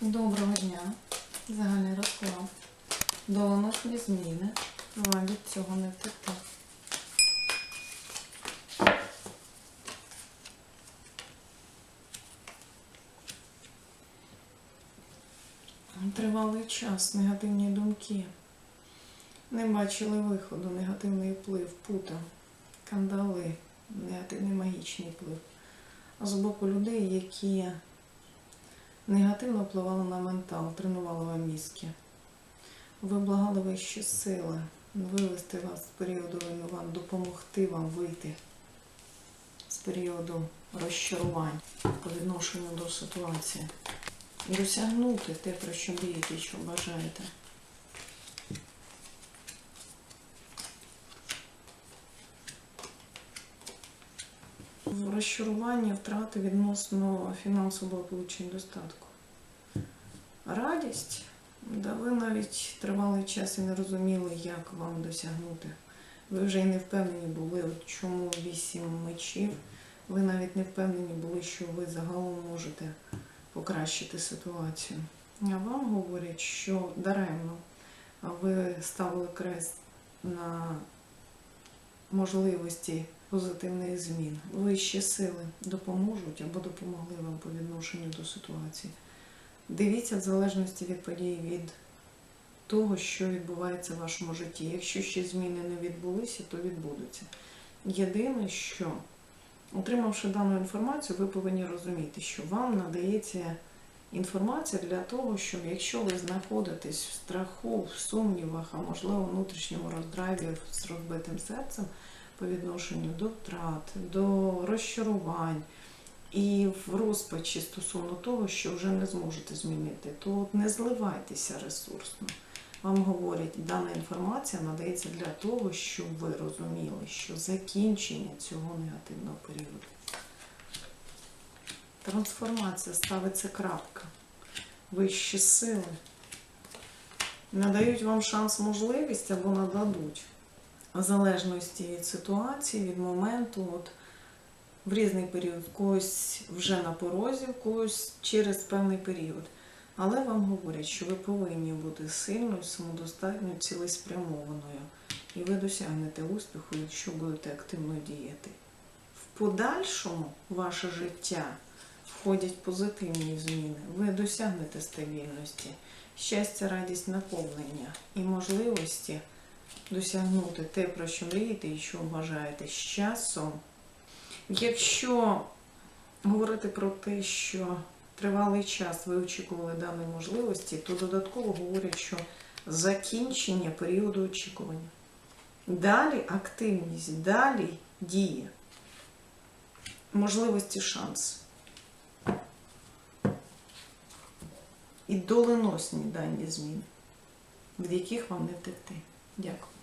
Доброго дня. Загальний розклад. Доленосні зміни. Вам від цього не втекти. Тривалий час, негативні думки. Не бачили виходу, негативний вплив, пута, кандали, негативний магічний вплив. А з боку людей, які негативно впливали на ментал, тренували вам мізки. Ви благали вищі сили, вивести вас з періоду руйнувань, допомогти вам вийти з періоду розчарувань по відношенню до ситуації. І досягнути те, про що мрієте що бажаєте. В розчаруванні втрати відносно фінансового получення достатку. Радість, да ви навіть тривалий час і не розуміли, як вам досягнути. Ви вже і не впевнені були, от чому вісім мечів. Ви навіть не впевнені були, що ви загалом можете покращити ситуацію. А вам говорять, що даремно ви ставили крест на можливості позитивних змін. Вищі сили допоможуть або допомогли вам по відношенню до ситуації. Дивіться в залежності від подій, від того, що відбувається в вашому житті. Якщо ще зміни не відбулися, то відбудуться. Єдине, що отримавши дану інформацію, ви повинні розуміти, що вам надається інформація для того, щоб якщо ви знаходитесь в страху, в сумнівах, а можливо в внутрішньому роздраві з розбитим серцем по відношенню до втрат, до розчарувань і в розпачі стосовно того, що вже не зможете змінити, то не зливайтеся ресурсно. Вам говорять, дана інформація надається для того, щоб ви розуміли, що закінчення цього негативного періоду. Трансформація ставиться крапка. Вищі сили надають вам шанс, можливість або нададуть. В залежності від ситуації, від моменту, от в різний період, в когось вже на порозі, в когось через певний період. Але вам говорять, що ви повинні бути сильною, самодостатньою, цілеспрямованою. І ви досягнете успіху, якщо будете активно діяти. В подальшому ваше життя входять позитивні зміни. Ви досягнете стабільності, щастя, радість, наповнення і можливості досягнути те, про що мрієте і що бажаєте з часом. Якщо говорити про те, що тривалий час ви очікували даної можливості, то додатково говорять, що закінчення періоду очікування. Далі активність, далі дія, можливості шанс. І доленосні дані зміни, від яких вам не втекти. Дякую.